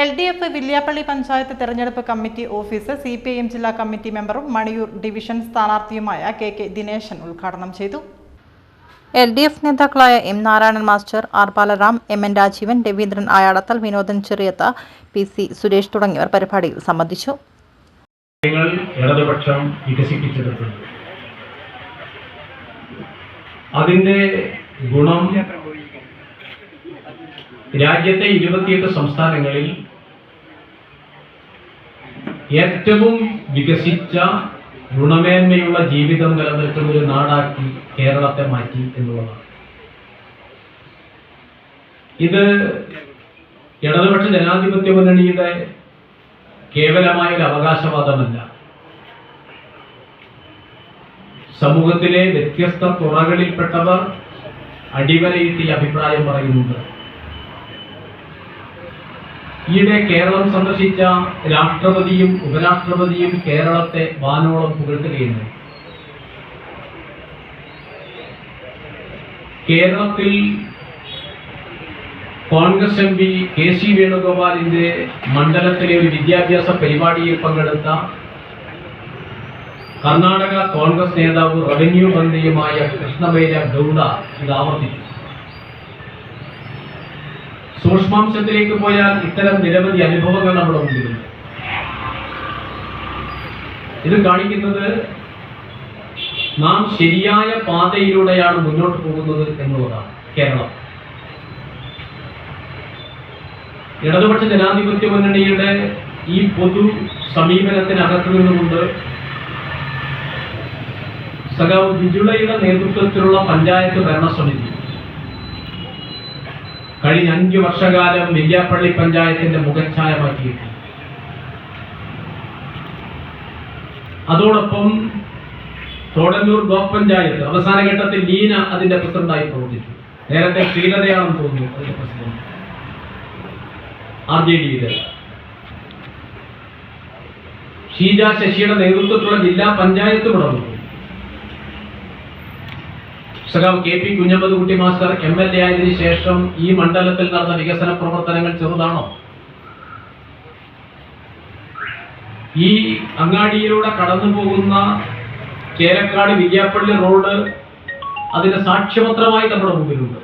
L D F Villiappally panchayat തെരഞ്ഞെടുപ്പ് committee office C P I M ജില്ലാ committee മെമ്പറും Maniyur division സ്ഥാനാർത്ഥിയുമായ K K Dineshan ഉദ്ഘാടനം ചെയ്തു. എൽ ഡി എഫ് നേതാക്കളായ M Narayanan master R Balaram M N Rajeevan Raveendran Ayadathil Vinodan Cheriyath P C Suresh തുടങ്ങിയവർ പരിപാടിയിൽ സംബന്ധിച്ചു. ഇടതുപക്ഷം അതിന്റെ ഗുണം രാജ്യത്തെ ഇരുപത്തിയെട്ട് സംസ്ഥാനങ്ങളിൽ ഏറ്റവും വികസിച്ച ഗുണമേന്മയുള്ള ജീവിതം നിലനിൽക്കുന്ന ഒരു നാടാക്കി കേരളത്തെ മാറ്റി എന്നുള്ളതാണ്. ഇത് ഇടതുപക്ഷ ജനാധിപത്യ മുന്നണിയുടെ കേവലമായ ഒരു അവകാശവാദമല്ല സമൂഹത്തിലെ വ്യത്യസ്ത തുറകളിൽപ്പെട്ടവർ അടിവരയിട്ട് ഈ അഭിപ്രായം പറയുന്നുണ്ട്. ഈയിടെ കേരളം സന്ദർശിച്ച രാഷ്ട്രപതിയും ഉപരാഷ്ട്രപതിയും കേരളത്തെ വാനോളം പുകഴ്ത്തുകയുണ്ട് കേരളത്തിൽ Congress M P K C വേണുഗോപാലിന്റെ മണ്ഡലത്തിലെ ഒരു വിദ്യാഭ്യാസ പരിപാടിയിൽ പങ്കെടുത്ത കർണാടക കോൺഗ്രസ് നേതാവ് റവന്യൂ മന്ത്രിയുമായ കൃഷ്ണബൈര ഗൗഡ ഇത് ആവർത്തിച്ചു. സൂക്ഷ്മാംശത്തിലേക്ക് പോയാൽ ഇത്തരം നിരവധി അനുഭവങ്ങൾ നമ്മുടെ മുമ്പിലുണ്ട്. ഇത് കാണിക്കുന്നത് നാം ശരിയായ പാതയിലൂടെയാണ് മുന്നോട്ട് പോകുന്നത് എന്നുള്ളതാണ് കേരളം. ഇടതുപക്ഷ ജനാധിപത്യ മുന്നണിയുടെ ഈ പൊതു സമീപനത്തിനകത്ത് നിന്നുകൊണ്ട് സഖാവ് ബിജുളയുടെ നേതൃത്വത്തിലുള്ള പഞ്ചായത്ത് ഭരണസമിതി കഴിഞ്ഞ അഞ്ചു വർഷകാലം വില്യാപ്പള്ളി പഞ്ചായത്തിന്റെ മുഖച്ഛായ മാറ്റിയിട്ട് അതോടൊപ്പം തോടന്നൂർ ബ്ലോക്ക് പഞ്ചായത്ത് അവസാന ഘട്ടത്തിൽ ലീന അതിന്റെ പ്രസിഡന്റായി പ്രവർത്തിച്ചു. നേരത്തെ ശ്രീലതയാണെന്ന് തോന്നുന്നു അതിന്റെ പ്രസിഡന്റ്. ആർ ജെ ഡിയുടെ ഷീജ ശശിയുടെ നേതൃത്വത്തിലുള്ള ജില്ലാ പഞ്ചായത്ത് തുടർന്നു സഖാവ് കെ പി കുഞ്ഞമ്മദ് കുട്ടി മാസ്റ്റർ എം എൽ എ ആയതിനു ശേഷം ഈ മണ്ഡലത്തിൽ നടന്ന വികസന പ്രവർത്തനങ്ങൾ ചെറുതാണോ? ഈ അങ്ങാടിയിലൂടെ കടന്നു പോകുന്ന ചേരക്കാട് വിദ്യാപ്പള്ളി റോഡ് അതിന് സാക്ഷ്യപത്രമായി നമ്മുടെ മുമ്പിലുണ്ട്.